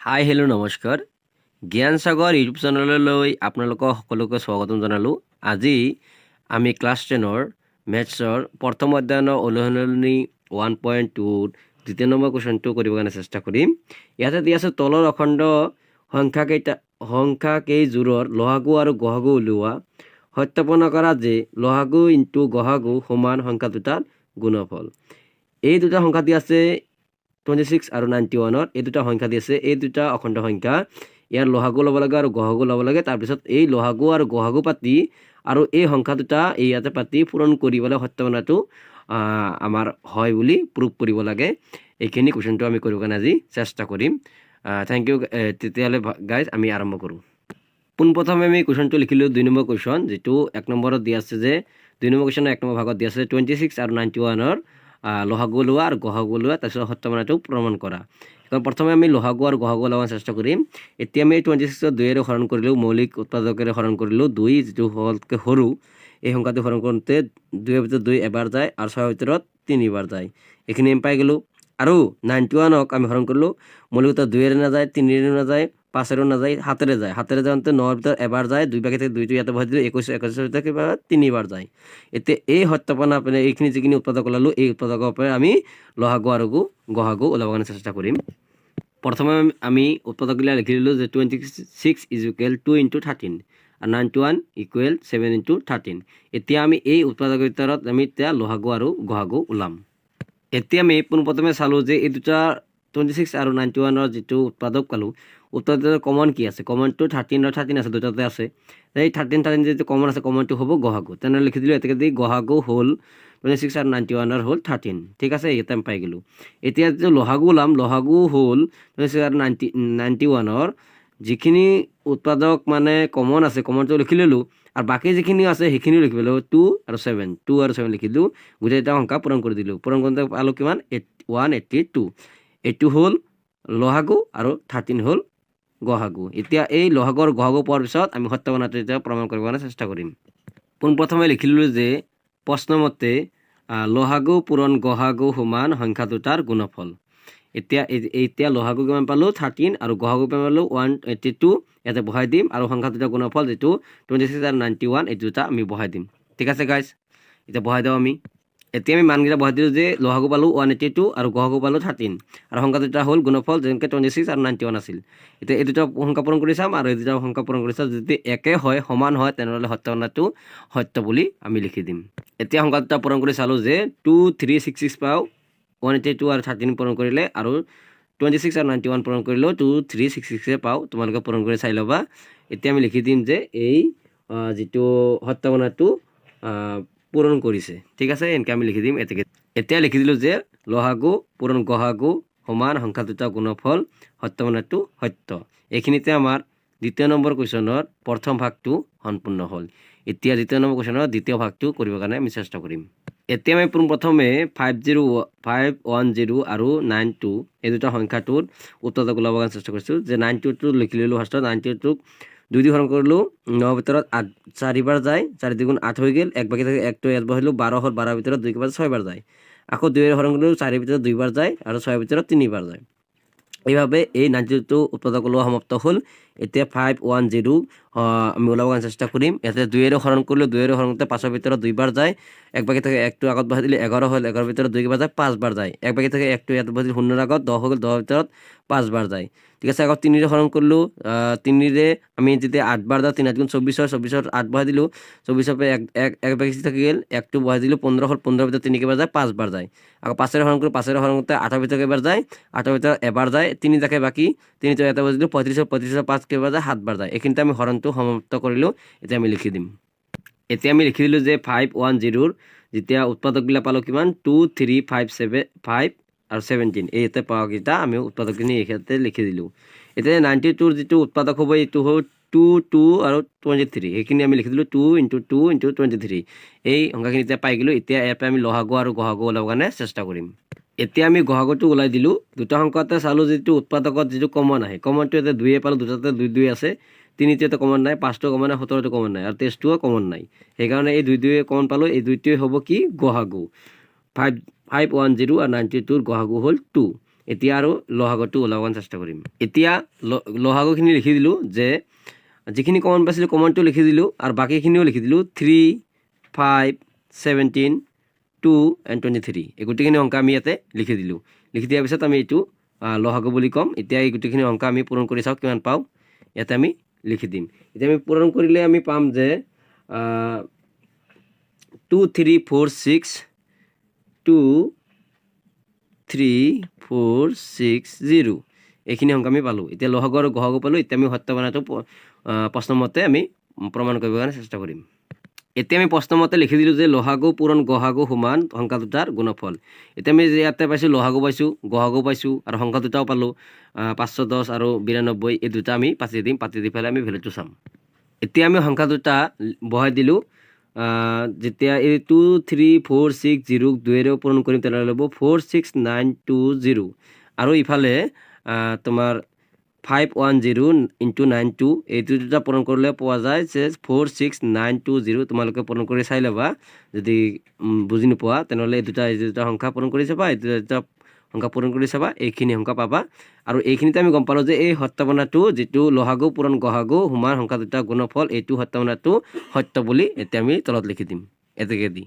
Hi hello' নমস্কাৰ জ্ঞান সাগৰ YouTube চেনেললৈ আপোনালোকক সকলোকে স্বাগতম জনালোঁ। আজি আমি ক্লাছ টেনৰ মেথছৰ প্ৰথম অধ্যয়নৰ অনুশীলনী ওৱান পইণ্ট টুত দ্বিতীয় নম্বৰ কুৱেশ্যনটো কৰিবৰ কাৰণে চেষ্টা কৰিম। ইয়াতে দিয়া আছে তলৰ অখণ্ড সংখ্যাকেইটা সংখ্যা কেইযোৰৰ লহাগু আৰু গহাগু উলিওৱা। সত্যাপন কৰা যে লহাগু ইনটু গহাগু সমান সংখ্যা দুটাৰ গুণফল। এই দুটা সংখ্যা দি আছে টুৱেণ্টি ছিক্স আৰু নাইণ্টি ওৱানত এই দুটা সংখ্যা দি আছে। এই দুটা অখণ্ড সংখ্যা। ইয়াৰ লহাগু ল'ব লাগে আৰু গহাগু ল'ব লাগে। তাৰপিছত এই লহাগু আৰু গহাগু পাতি আৰু এই সংখ্যা দুটা ইয়াতে পাতি পূৰণ কৰিবলৈ সত্যমনাটো আমাৰ হয় বুলি প্ৰুভ কৰিব লাগে। এইখিনি কুৱেশ্যনটো আমি কৰিব কাৰণে আজি চেষ্টা কৰিম। থেংক ইউ তেতিয়াহ'লে গাইজ আমি আৰম্ভ কৰোঁ। পোনপ্ৰথমে আমি কুৱেশ্যনটো লিখিলোঁ দুই নম্বৰ কুৱেশ্যন যিটো এক নম্বৰত দিয়া আছে যে, দুই নম্বৰ কুৱেশ্যনৰ এক নম্বৰ ভাগত দিয়া আছে টুৱেণ্টি ছিক্স আৰু নাইণ্টি ওৱানৰ লহাগু লোৱা আৰু গহাগু লোৱা তাৰপিছত সত্যমানটো প্ৰমাণ কৰা। কাৰণ প্ৰথমে আমি লহাগু আৰু গহাগু ল'ব চেষ্টা কৰিম। এতিয়া আমি টুৱেণ্টি ছিক্সত দুইৰে হৰণ কৰিলোঁ, মৌলিক উৎপাদকেৰে হৰণ কৰিলোঁ, দুই যিটো হ'লকৈ সৰু, এই সংখ্যাটো হৰণ কৰোঁতে দুইৰ ভিতৰত দুই এবাৰ যায় আৰু ছয়ৰ ভিতৰত তিনিবাৰ যায়। এইখিনি আমি পাই গ'লোঁ। আৰু নাইণ্টি ওৱানক আমি হৰণ কৰিলোঁ। মৌলিক উত্তৰ দুইৰে নাযায় তিনিৰে নাযায়। পাঁচেৰো নাযায় সাতেৰে যায়। সাতেৰে যাওঁতে নৰ ভিতৰত এবাৰ যায়, দুই বাকী থেকে দুইটো ইয়াতে বহাই দিলোঁ একৈছৰ ভিতৰত কিবা তিনিবাৰ যায়। এতিয়া এই সত্যাপনা আপুনি এইখিনি যিখিনি উৎপাদক ওলালোঁ, এই উৎপাদকৰ পৰা আমি লহাগু আৰু গহাগু ওলাব চেষ্টা কৰিম। প্ৰথমে আমি উৎপাদকবিলাক লিখি দিলোঁ যে twenty six is equal to into thirteen আৰু ninety one equal seven into thirteen এতিয়া আমি এই উৎপাদকৰ ভিতৰত আমি এতিয়া লহাগু আৰু গহাগু ওলাম। এতিয়া আমি পোনপ্ৰথমে চালোঁ যে এই দুটা টুৱেণ্টি ছিক্স আৰু নাইণ্টি ওৱানৰ যিটো উৎপাদক পালোঁ উৎপাদকৰ কমন কি আছে? কমনটো থাৰ্টিন আৰু থাৰ্টিন আছে, দুটাতে আছে। এই থাৰ্টিন থাৰ্টিন যিটো কমন আছে কমনটো হ'ব গহাগু। তেনেহ'লে লিখি দিলোঁ, এতেকে দি গহাগু হ'ল টুৱেণ্টি ছিক্স আৰু নাইণ্টি ওৱানৰ হ'ল থাৰ্টিন ঠিক আছে ইয়াতে আমি পাই গ'লোঁ। এতিয়া যিটো লহাগু ওলাম, লহাগু হ'ল টুৱেণ্টি ছিক্স আৰু নাইণ্টি নাইণ্টি ওৱানৰ যিখিনি উৎপাদক মানে কমন আছে কমনটো লিখি ল'লোঁ। আৰু বাকী যিখিনি আছে, সেইখিনিও লিখিব লাগিব টু আৰু ছেভেন টু আৰু ছেভেন লিখি দিলোঁ। গোটেইটা সংখ্যা পূৰণ কৰি দিলোঁ। পূৰণ কৰোঁতে পালোঁ কিমান? এইট ওৱান এইট্টি টু এইটো হ'ল লহাগু আৰু থাৰ্টিন হ'ল গহাগু। এতিয়া এই লহাগু আৰু গহাগু পোৱাৰ পিছত আমি সত্যবানাটো এতিয়া প্ৰমাণ কৰিবৰ কাৰণে চেষ্টা কৰিম। পোনপ্ৰথমে লিখিলোঁ যে প্ৰশ্নমতে লহাগু পূৰণ গহাগু সমান সংখ্যা দুটাৰ গুণফল। এতিয়া এতিয়া লহাগু কিমান পালোঁ? থাৰ্টিন আৰু গহাগু কিমান পালোঁ? ওৱান এইট্টি টু ইয়াতে বহাই দিম। আৰু সংখ্যা দুটা গুণফল যিটো টুৱেণ্টি ছিক্স আৰু নাইণ্টি ওৱান এই দুটা আমি বহাই দিম। ঠিক আছে গাইজ এতিয়া বহাই দিওঁ আমি। এতিয়া আমি মানকেইটা বহাই দিলোঁ যে লহাগু পালোঁ ওৱান এইট্টি টু আৰু গহাগু পালোঁ থাৰ্টিন আৰু সংখ্যা দুটা হ'ল গুণফল, যেনেকৈ টুৱেণ্টি ছিক্স আৰু নাইণ্টি ওৱান আছিল। এতিয়া এই দুটা সংখ্যা পূৰণ কৰি চাম আৰু এই দুটা সংখ্যা পূৰণ কৰি চাম, যদি একে হয়, সমান হয়, তেনেহ'লে সত্যনাটো সত্য বুলি আমি লিখি দিম। এতিয়া সংখ্যা দুটা পূৰণ কৰি চালোঁ যে টু থ্ৰী ছিক্স ছিক্স পাওঁ ওৱান এইটি টু আৰু থাৰ্টিন পূৰণ কৰিলে আৰু টুৱেণ্টি ছিক্স আৰু নাইণ্টি ওৱান পূৰণ কৰিলেও টু থ্ৰী ছিক্স ছিক্সে পাওঁ, তোমালোকে পূৰণ কৰি চাই ল'বা। এতিয়া আমি লিখি দিম যে এই যিটো সত্যনাটো পূৰণ কৰিছে। ঠিক আছে, এনেকৈ আমি লিখি দিম এতেকে। এতিয়া লিখি দিলোঁ যে, লহাগু পূৰণ গহাগু সমান সংখ্যা দুটা গুণফল সত্যমানটো সত্য। এইখিনিতে আমাৰ দ্বিতীয় নম্বৰ কুৱেশ্যনৰ প্ৰথম ভাগটো সম্পূৰ্ণ হ'ল। এতিয়া দ্বিতীয় নম্বৰ কুৱেশ্যনৰ দ্বিতীয় ভাগটো কৰিবৰ কাৰণে আমি চেষ্টা কৰিম। এতিয়া আমি পোনপ্ৰথমে five zero' five one zero' আৰু নাইন টু এই দুটা সংখ্যাটোত উত্তৰটো ওলাবৰ কাৰণে চেষ্টা কৰিছোঁ। যে নাইন টুটো লিখি ল'লোঁ ফাৰ্ষ্টত নাইন টুটোক দুই দি হরণ করল ন ভিতৰত আঠ, চাৰিবাৰ যায়, চাৰি দুগুণ আঠ হৈ গ'ল, এক বাকী থাকে একটো এক বহিল বাৰ হ'ল, বাৰৰ ভিতৰত দুই কেইবাৰ ছয়বাৰ যায়। আকৌ দুইৰে হৰণ কৰিলোঁ, চাৰিৰ ভিতৰত দুইবাৰ যায় আৰু ছয়ৰ ভিতৰত তিনিবাৰ যায়। এইভাবে এই নাইণ্টিটো উৎপাদক ওলোৱা সমাপ্ত হ'ল। এতিয়া ফাইভ ওৱান জিৰ' আমি ওলাব চেষ্টা কৰিম। ইয়াতে দুইৰে হৰণ কৰিলোঁ দুইৰে হৰণ কৰোঁতে পাঁচৰ ভিতৰত দুইবাৰ যায়। এক বাকী থাকে একটো আগত বহাই দিলে এঘাৰ হ'ল, এঘাৰৰ ভিতৰত দুই কেইবাৰ যায়, পাঁচবাৰ যায়। এক বাকী থাকে একটো ইয়াত বহাই দিলে আগত, দহ হ'ল, দহৰ ভিতৰত পাঁচবাৰ যায়। ঠিক আছে আগত তিনিৰে হৰণ কৰিলোঁ। তিনিৰে আমি যেতিয়া আঠবাৰ যাওঁ, তিনি আঠ গুণ চৌবিছ হয় আঠ বহাই দিলোঁ। চৌবিছৰ পৰা এক এক এক বাকী থাকি গ'ল, একটো বহাই দিলোঁ, পোন্ধৰ হ'ল পোন্ধৰৰ ভিতৰত তিনি কেইবাৰ যায়, পাঁচবাৰ যায়। আকৌ পাঁচেৰে হৰণ কৰোঁ পাঁচেৰে হৰণ কৰোঁতে আঠৰ ভিতৰত কেইবাৰ যায়, আঠৰ ভিতৰত এবাৰ যায়, তিনি থাকে বাকী তিনিটো এটা বজাই দিলোঁ পঁয়ত্ৰিছৰ পঁয়ত্ৰিছৰ পাঁচ কেইবাৰ যায়, সাতবাৰ যায়। এইখিনিতে আমি হৰণটো সমাপ্ত কৰিলোঁ, এতিয়া আমি লিখি দিম। এতিয়া আমি লিখি দিলোঁ যে ফাইভ ওৱান জিৰ'ৰ যেতিয়া উৎপাদকবিলাক পালোঁ কিমান? Two three five seven five আৰু ছেভেণ্টিন এই ইয়াতে পোৱাকেইটা আমি উৎপাদকখিনি এইখিনিতে লিখি দিলোঁ। এতিয়া নাইণ্টি টুৰ যিটো উৎপাদক হ'ব, এইটো হ'ল টু টু আৰু টুৱেণ্টি থ্ৰী সেইখিনি আমি লিখি দিলোঁ two into two into twenty three এই সংখ্যাখিনি এতিয়া পাই গ'লোঁ, এতিয়া ইয়াৰ আমি লহাগু আৰু গহাগু ওলাবৰ কাৰণে চেষ্টা কৰিম। এতিয়া আমি গহাগটো ওলাই দিলোঁ। দুটা সংখ্যাতে চালোঁ যিটো উৎপাদকত যিটো কমন আহে। কমনটো এতিয়া দুয়ে পালোঁ, দুটাতে দুই দুই আছে। তিনিটোৱেতো কমন নাই, পাঁচটো কমন নাই, সোতৰটো কমন নাই, আৰু তেইছটোও কমন নাই। সেইকাৰণে এই দুই দুয়ে কমন পালোঁ। এই দুইটোৱে হ'ব কি? গহাগু। ফাইভ ফাইভ ওৱান জিৰ' আৰু নাইণ্টি টুৰ গহাগু হ'ল টু। এতিয়া আৰু লহাগৰটো ওলাব চেষ্টা কৰিম। এতিয়া ল- লহাগৰখিনি লিখি দিলোঁ যে, যিখিনি কমন পাইছিলোঁ, কমনটো লিখি দিলোঁ, আৰু বাকীখিনিও লিখি দিলোঁ, three, five seventeen two, and twenty three. এই গোটেইখিনি অঙ্ক আমি ইয়াতে লিখি দিলোঁ। লিখি দিয়াৰ পিছত আমি এইটো লহাগু বুলি ক'ম। এতিয়া এই গোটেইখিনি অঙ্ক আমি পূৰণ কৰি চাওঁ কিমান পাওঁ। ইয়াতে আমি লিখি দিম এতিয়া আমি পূৰণ কৰিলে আমি পাম যে two three four six two three four six zero' এইখিনি অঙ্ক আমি পালোঁ। এতিয়া লহাগু আৰু গহাগু পালোঁ, এতিয়া আমি সত্যবানাটো প্ৰশ্নমতে আমি প্ৰমাণ কৰিবৰ কাৰণে চেষ্টা কৰিম। এতিয়া আমি প্ৰশ্নমতে লিখি দিলোঁ যে লহাগু, পূৰণ, গহাগু, সমান, সংখ্যা দুটাৰ গুণফল। এতিয়া আমি যে ইয়াতে পাইছোঁ, লহাগু পাইছোঁ, গহাগু পাইছোঁ আৰু সংখ্যা দুটাও পালোঁ পাঁচশো দহ আৰু বিৰান্নব্বৈ এই দুটা আমি পাতি দিম, পাতি দি পেলাই আমি ভেলুটো চাম। এতিয়া আমি সংখ্যা দুটা বহাই দিলোঁ যেতিয়া এই টু থ্ৰী ফ'ৰ ছিক্স জিৰ'ক দুয়েৰে পূৰণ কৰিম, তেনেহ'লে হ'ব four six nine two zero' আৰু ইফালে তোমাৰ five one zero' into nine two এইটো দুটা পূৰণ কৰিলে পোৱা যায় যে four six nine two zero' তোমালোকে পূৰণ কৰি চাই ল'বা। যদি বুজি নোপোৱা, তেনেহ'লে এই দুটা এই দুটা সংখ্যা পূৰণ কৰি চাবা, এই দুটা সংখ্যা পূৰণ কৰি চাবা, এইখিনি সংখ্যা পাবা। আৰু এইখিনিতে আমি গম পালোঁ যে এই সত্যাৱনাটো যিটো লহাগু পূৰণ গহাগু সমান সংখ্যা দুটা, গুণফল, এইটো সত্যাৱনাটো সত্য বুলি এতিয়া আমি তলত লিখি দিম। এতেকে দি।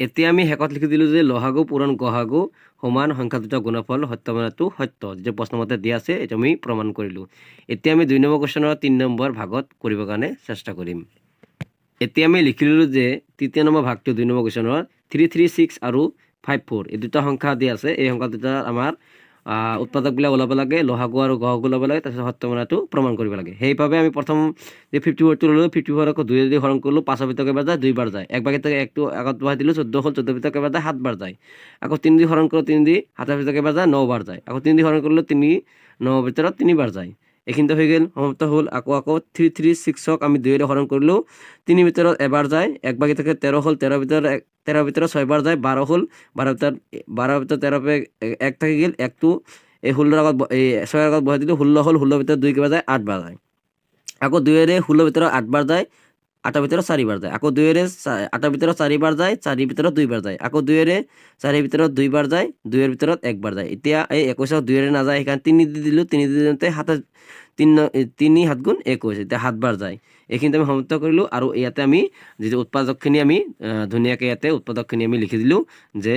এতিয়া আমি শেষত লিখি দিলোঁ যে, লহাগু পূৰণ গহাগু, সমান সংখ্যা দুটা গুণফল সত্যাৱনাটো সত্য যিটো প্ৰশ্নমতে দিয়া আছে, এইটো আমি প্ৰমাণ কৰিলোঁ। এতিয়া আমি দুই নম্বৰ কুৱেশ্যনৰ তিনি নম্বৰ ভাগত কৰিবৰ কাৰণে চেষ্টা কৰিম। এতিয়া আমি লিখি ল'লোঁ যে, তৃতীয় নম্বৰ ভাগটো দুই নম্বৰ কুৱেশ্যনৰ থ্ৰী থ্ৰী ছিক্স আৰু ফাইভ ফ'ৰ এই দুটা সংখ্যা দিয়া আছে, এই সংখ্যা দুটা আমাৰ উৎপাদকবিলাক ওলাব লাগে লহাগু আৰু গহগু ওলাব লাগে, তাৰপিছত সত্যমনাটো প্ৰমাণ কৰিব লাগে। সেইবাবে আমি প্ৰথম যে ফিফটি ফ'ৰটো ল'লোঁ ফিফটি ফ'ৰ দুই যদি হৰণ কৰিলোঁ পাঁচৰ ভিতৰত কেইবাৰ যায়, দুইবাৰ যায়। এক বাকি একটো আগত বহাই দিলোঁ, চৈধ্য হ'ল, চৈধ্য ভিতৰত কেইবাৰ যায়, সাতবাৰ যায়। আকৌ তিনি দি হৰণ কৰোঁ, তিনি দি সাতৰ ভিতৰত কেইবাৰ যায়, নবাৰ যায়। আকৌ তিনি দি হৰণ কৰিলোঁ, তিনি ন ভিতৰত তিনিবাৰ যায়। এইখিনিতে হৈ গ'ল। সমাপ্ত হ'ল। আকৌ আকৌ থ্ৰী থ্ৰী ছিক্সক আমি দুইৰে হৰণ কৰিলোঁ। তিনি ভিতৰত এবাৰ যায়, এক বাকি থাকে তেৰ হ'ল, তেৰ ভিতৰত এক, তেৰ ভিতৰত ছয়বাৰ যায়, বাৰ হ'ল, বাৰ ভিতৰত বাৰ ভিতৰত তেৰ এক থাকি গ'ল একটো এই ষোল্লৰ আগত এই ছয়ৰ আগত বহাই দিলোঁ, ষোল্ল হ'ল ষোল্লৰ ভিতৰত দুই কিবা যায় আঠবাৰ যায়। আকৌ দুয়েৰে ষোল্লৰ ভিতৰত আঠবাৰ যায় আঠৰ ভিতৰত চাৰিবাৰ যায়। আকৌ দুইৰে চা- আঠৰ ভিতৰত চাৰিবাৰ যায়, চাৰিৰ ভিতৰত দুইবাৰ যায়। আকৌ দুইৰে চাৰিৰ ভিতৰত দুইবাৰ যায় দুইৰ ভিতৰত একবাৰ যায়। এতিয়া এই একৈছক দুইৰে নাযায়, সেইকাৰণে তিনি দি দিলোঁ। তিনি দি দিওঁতে সাত, তিনি তিনি সাত গুণ একৈছ এতিয়া সাতবাৰ যায়। এইখিনিতে আমি সমাপ্ত কৰিলোঁ আৰু ইয়াতে আমি যিটো উৎপাদকখিনি আমি ধুনীয়াকৈ ইয়াতে উৎপাদকখিনি আমি লিখি দিলোঁ যে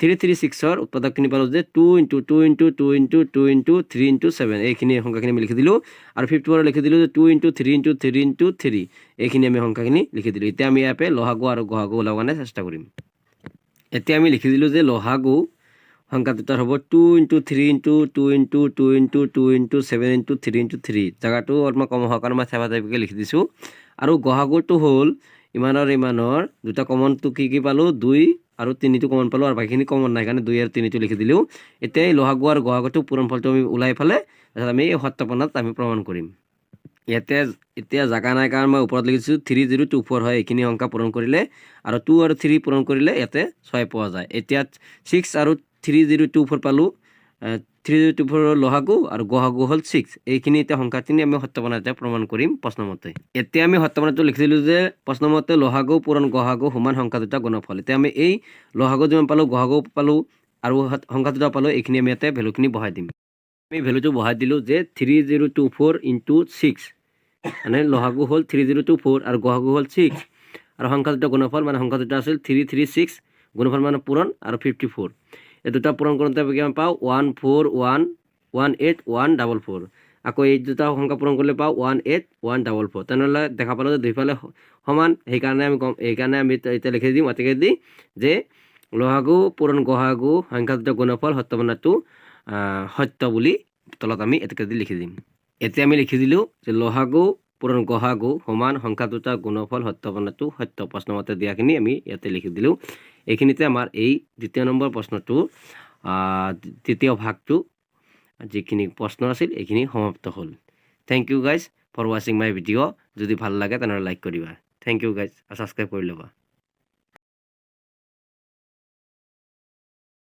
থ্ৰী থ্ৰী ছিক্সৰ উৎপাদকখিনি পালোঁ যে two into two into two into two into three into seven এইখিনি সংখ্যাখিনি আমি লিখি দিলোঁ। আৰু ফিফটি ফ'ৰত লিখি দিলোঁ যে two into three into three into three এইখিনি আমি সংখ্যাখিনি লিখি দিলোঁ। এতিয়া আমি ইয়াতে লহাগু আৰু গহাগু ওলাব কাৰণে চেষ্টা কৰিম। এতিয়া আমি লিখি দিলোঁ যে লহাগু সংখ্যা দুটাৰ হ'ব two into three into two into two into two into seven into three into three জেগাটো অলপমান কম হোৱাৰ কাৰণে মই চেপা টাইপকৈ লিখি দিছোঁ। আৰু গহাগুটো হ'ল ইমানৰ ইমানৰ। দুটা কমনটো কি কি পালোঁ? দুই আৰু তিনিটো কমন পালোঁ, আৰু বাকীখিনি কমন নাই কাৰণে দুই আৰু তিনিটো লিখি দিলোঁ। এতিয়া এই লহাগু আৰু গহাগুটো পূৰণ ফলটো আমি ওলাই পেলাই তাৰপিছত আমি এই সত্যপনাত আমি প্ৰমাণ কৰিম। ইয়াতে, এতিয়া জাগা নাই কাৰণ মই ওপৰত লিখিছোঁ থ্ৰী জিৰ' টু ফ'ৰ হয়, এইখিনি সংখ্যা পূৰণ কৰিলে, আৰু টু আৰু থ্ৰী পূৰণ কৰিলে ইয়াতে ছয় পোৱা যায়। এতিয়া ছিক্স আৰু থ্ৰী জিৰ' টু ফ'ৰ পালোঁ জিৰ' টু ফ'ৰৰ লহাগু আৰু গহাগু হ'ল ছিক্স এইখিনি এতিয়া সংখ্যাখিনি আমি সত্যপনাতে প্ৰমাণ কৰিম প্ৰশ্নমতে। এতিয়া আমি সত্যপনাটো লিখিছিলোঁ যে প্ৰশ্নমতে লহাগু, পূৰণ, গহাগু সমান সংখ্যা দুটা গুণফল। এতিয়া আমি এই লহাগু যিমান পালোঁ, গহাগু পালোঁ আৰু সংখ্যা দুটা পালোঁ, এইখিনি আমি ইয়াতে ভেলুখিনি বহাই দিম। আমি ভেলুটো বহাই দিলোঁ যে three zero' two four into six মানে লহাগু হ'ল থ্ৰী জিৰ' টু ফ'ৰ আৰু গহাগু হ'ল ছিক্স আৰু সংখ্যা দুটা গুণফল মানে সংখ্যা দুটা আছিল থ্ৰী থ্ৰী ছিক্স গুণফল মানে পূৰণ আৰু ফিফটি ফ'ৰ এই দুটা পূৰণ কৰোঁতে কিমান পাওঁ? One four one one eight one double four আকৌ এই দুটা সংখ্যা পূৰণ কৰিলে পাওঁ one eight one double four তেনেহ'লে দেখা পালোঁ যে দুইফালে সমান। সেইকাৰণে আমি কম সেইকাৰণে আমি এতিয়া লিখি দিম অতিকে দি যে লহাগু পূৰণ গহাগু সংখ্যা দুটা গুণফল সত্যপনাটো আহ, সত্য বুলি তলত আমি এতেকে দি লিখি দিম। এতিয়া আমি লিখি দিলোঁ যে লহাগু পূৰণ গহাগু সমান সংখ্যা দুটা গুণফল সত্যপনাটো সত্য প্ৰশ্নমতে দিয়াখিনি আমি ইয়াতে লিখি দিলোঁ। এইখিনিতে আমাৰ এই দ্বিতীয় নম্বৰ প্ৰশ্নটো তৃতীয় ভাগটো, যিখিনি প্ৰশ্ন আছিল, এইখিনি সমাপ্ত হ'ল। থেংক ইউ গাইজ ফৰ ৱাচিং মাই ভিডিঅ' যদি ভালো লাগে তেনেহ'লে লাইক কৰিবা। থেংক ইউ গাইজ আৰু ছাবস্ক্ৰাইব কৰি ল'বা।